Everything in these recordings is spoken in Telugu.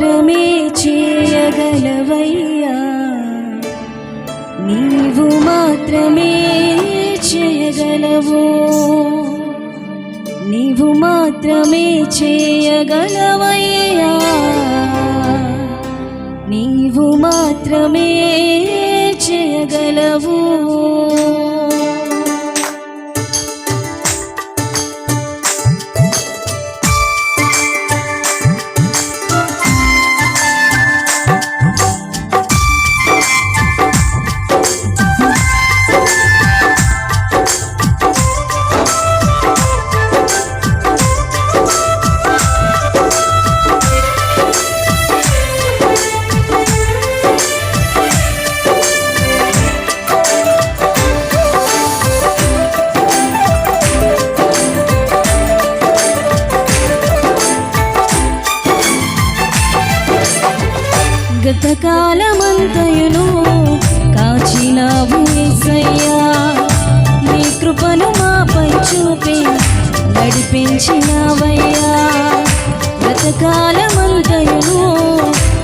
మాత్రమే చేయగలవయ్యా. నీవు మాత్రమే చేయగలవు. నీవు మాత్రమే చేయగలవయ్యా. జీవితకాలమంతయును కాచినావు ఏసయ్యా. నీ కృపను మాపై చూపి నడిపించినావయ్యా. బ్రతకాలమంతయును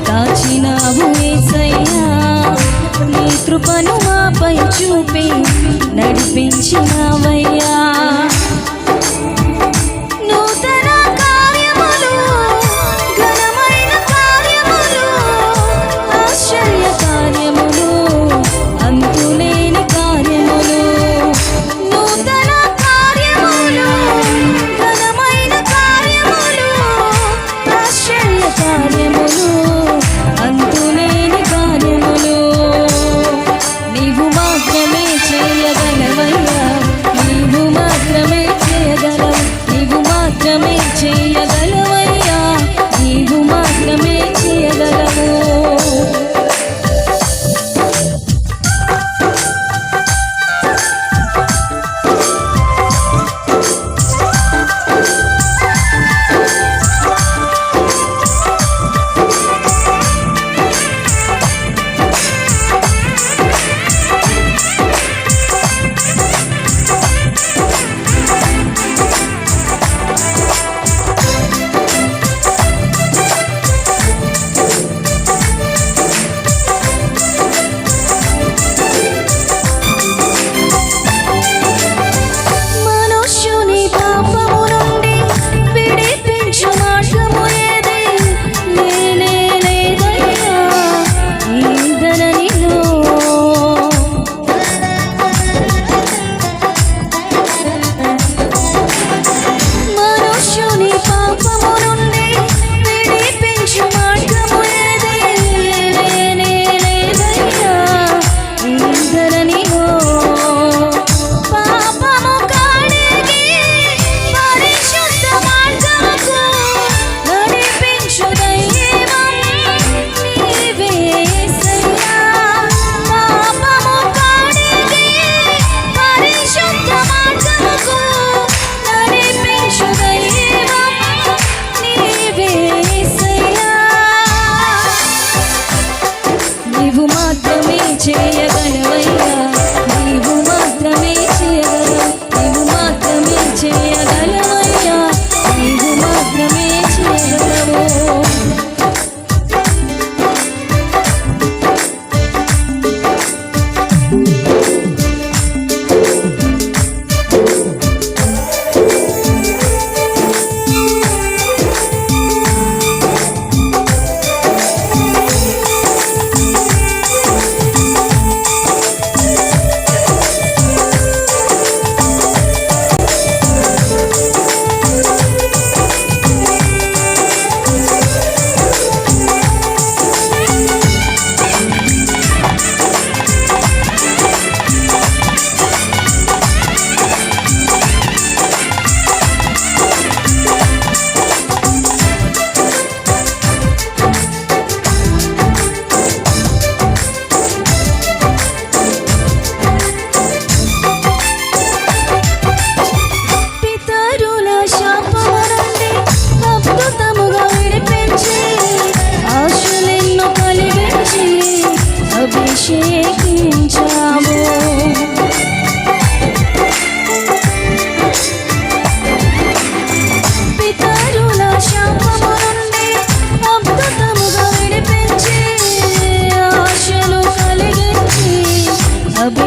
కాచినావు ఏసయ్యా. నీ కృపను మాపై చూపి నడిపించినా మాత్రమే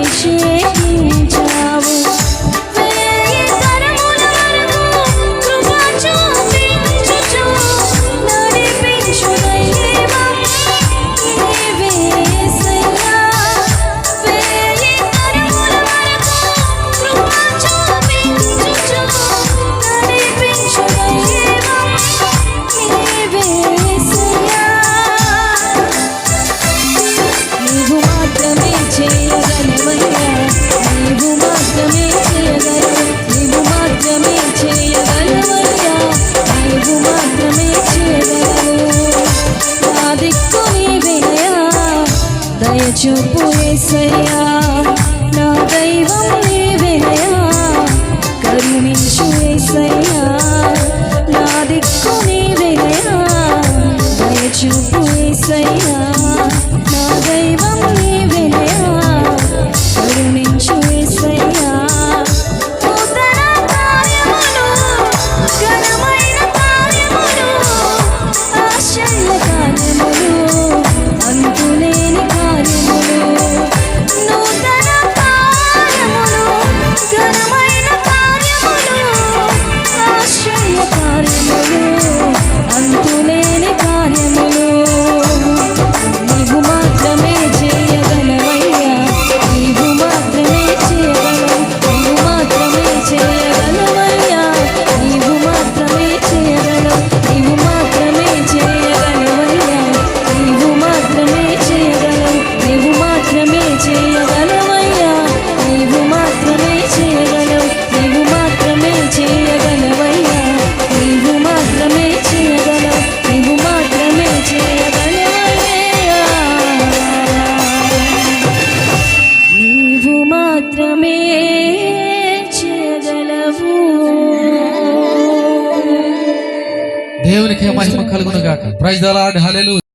এসে దయచూపు ఏసయ్యా. మహిమ కలుగును గాక ప్రైజ్ అలాడ్ హల్లెలూయా